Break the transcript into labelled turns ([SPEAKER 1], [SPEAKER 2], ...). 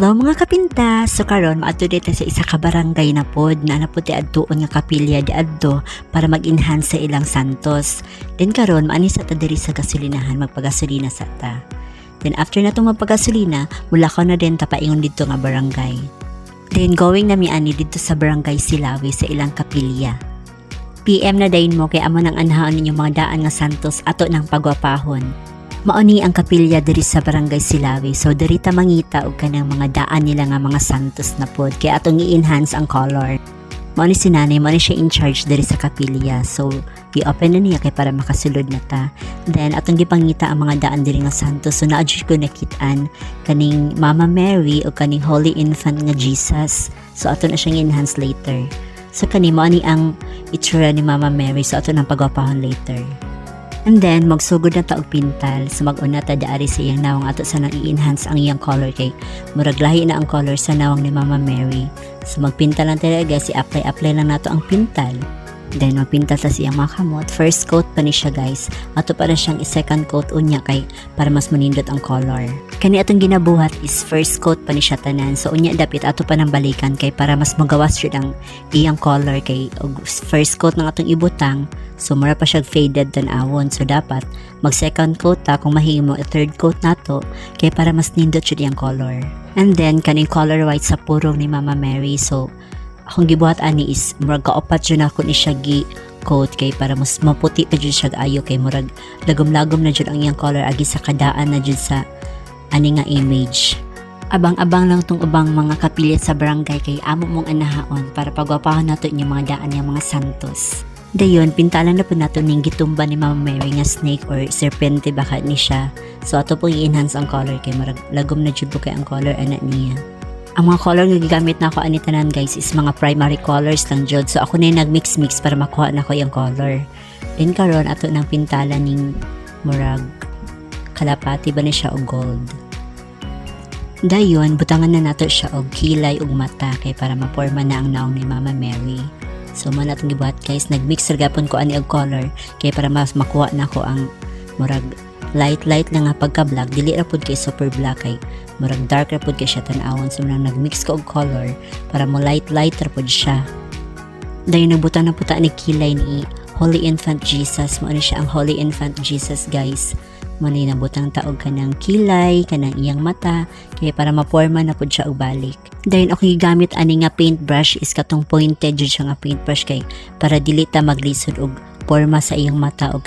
[SPEAKER 1] Hello mga kapinta! So karon maato dito sa isa ka barangay na pod na naputi adtuon nga kapilya di adto para mag-enhance sa ilang santos. Then karon maani sa ta diri sa gasolinahan magpagasolina sa ta. Then after na itong magpagasolina, mula ko na din tapaingon dito nga barangay. Then going na mi ani dito sa barangay Silawi sa ilang kapilya. PM na dayon mo kay amo nang anhaon ninyo mga daan nga santos ato ng pagwapahon. Mauni ang kapilya diri sa barangay Silawi. So diri ta mangita og kanang mga daan nila nga mga santos na pod kay atong i-enhance ang color. Mao ni si nanay, mao ni siya in charge diri sa kapilya. So gi-open na niya kay para makasulod na ta. Then atong gipangita ang mga daan diri nga santos. So naadjud ko nakitaan kaning Mama Mary o kaning Holy Infant nga Jesus. So ato na siyang enhance later. So kani mao ni ang itsura ni Mama Mary. So ato nang pagwapahon later. And then, magsugod na ta og pintal. So, mag-una ta daari sa iyang nawang ato sa nang i-enhance ang iyang color kay murag lahi na ang color sa nawang ni Mama Mary. So, magpintal lang talaga si apply-apply lang nato ang pintal. Then, magpintal ta sa iyang mga kamot. First coat pa ni siya guys. Ato para siyang i-second coat unya kay para mas manindot ang color. Kani atong ginabuhat is first coat pa ni siya tanan. So, unya dapit ato pa nang balikan kay para mas magawas siya ang iyang color kay first coat ng atong ibutang So, mura pa siya faded tanawon. So, dapat mag second coat ta kung mahimo third coat nato kay para mas nindot siya diyang color. And then, kaning color white sa purong ni Mama Mary. So, akong gibuhat ani is murag kaopat yun ako ni siya gi coat kay para mas maputi pa jud siya ayo kay murag lagom-lagom na jud ang iyang color agi sa kadaan na jud sa ani nga image. Abang-abang lang tong ubang mga kapilya sa barangay kay amo mong anahaon para pagwapahon nato inyong mga daan yung mga santos. Dayon, pintalan na po nato ning gitumba ni Mama Mary nga snake or serpente baka ni siya. So ato po i-enhance ang color kay marag lagom na jud kay ang color ana niya. Ang mga color nga gigamit na ako ani tanan guys is mga primary colors lang jud. So ako na yung nag-mix-mix para makuha na ko yung color. Then karon ato nang pintalan ning murag kalapati ba ni siya og gold. Dayon, butangan na nato siya og kilay ug mata kay para maporma na ang naong ni Mama Mary. So man atong gibuhat guys, nagmix ra gapon ko ani og color kay para mas makuha na ko ang murag light light na nga pagka black dili ra pud kay super black kay murag dark ra pud kay siya tan-awon so nang nagmix ko og color para mo light light ra pud siya. Dayon nagbutan na puta ni kilay ni Holy Infant Jesus mo ni siya ang Holy Infant Jesus guys manay nabutang taog kanang kilay, kanang iyang mata, kaya para maporma na pud siya og balik. Dahil ako gamit ani nga paintbrush is katong pointed jud siya nga paintbrush kay para dili ta maglisod og porma sa iyang mata og